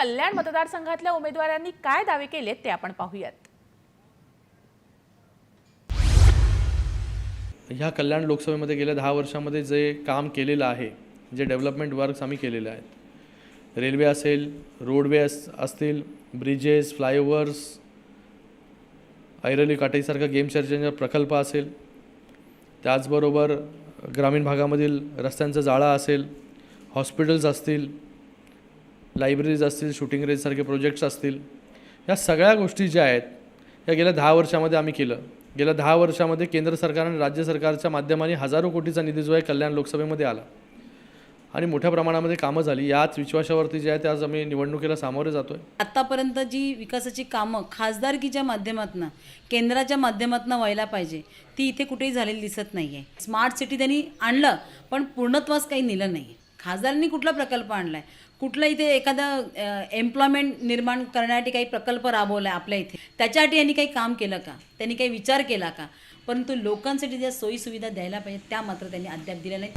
कल्याण मतदारसंघातल्या उमेदवारांनी काय दावे केलेत ते आपण पाहूयात. ह्या कल्याण लोकसभेमध्ये गेल्या दहा वर्षामध्ये जे काम केलेलं आहे जे डेव्हलपमेंट वर्क्स आम्ही केलेले आहेत. रेल्वे असेल रोडवे अस असतील ब्रिजेस फ्लायओव्हर्स ऐरली काटाईसारखा गेम चर्चेंचा प्रकल्प असेल. त्याचबरोबर ग्रामीण भागामधील रस्त्यांचा जाळा असेल हॉस्पिटल्स असतील लायब्ररीज असतील शूटिंग रेंजसारखे प्रोजेक्ट्स असतील या सगळ्या गोष्टी ज्या आहेत या गेल्या दहा वर्षामध्ये आम्ही केलं. गेल्या दहा वर्षामध्ये केंद्र सरकार आणि राज्य सरकारच्या माध्यमाने हजारो कोटीचा निधी जो आहे कल्याण लोकसभेमध्ये आला. आणि मोठ्या प्रमाणामध्ये कामं झाली. याच विश्वासावरती जे आहे ते आज आम्ही निवडणुकीला सामोरे जातो आहे आत्तापर्यंत जी विकासाची कामं खासदारकीच्या माध्यमातून केंद्राच्या माध्यमातून व्हायला पाहिजे ती इथे कुठेही झालेली दिसत नाही आहे स्मार्ट सिटी त्यांनी आणलं पण पूर्णत्वास काही नेलं नाही खासदारांनी कुठला प्रकल्प आणला आहे कुठला इथे एखादा एम्प्लॉयमेंट निर्माण करण्यासाठी काही प्रकल्प राबवला आहे आपल्या इथे? त्याच्यासाठी यांनी काही काम केलं का? त्यांनी काही विचार केला का? परंतु लोकांसाठी ज्या सोयीसुविधा द्यायला पाहिजे त्या मात्र त्यांनी अद्याप दिल्या नाही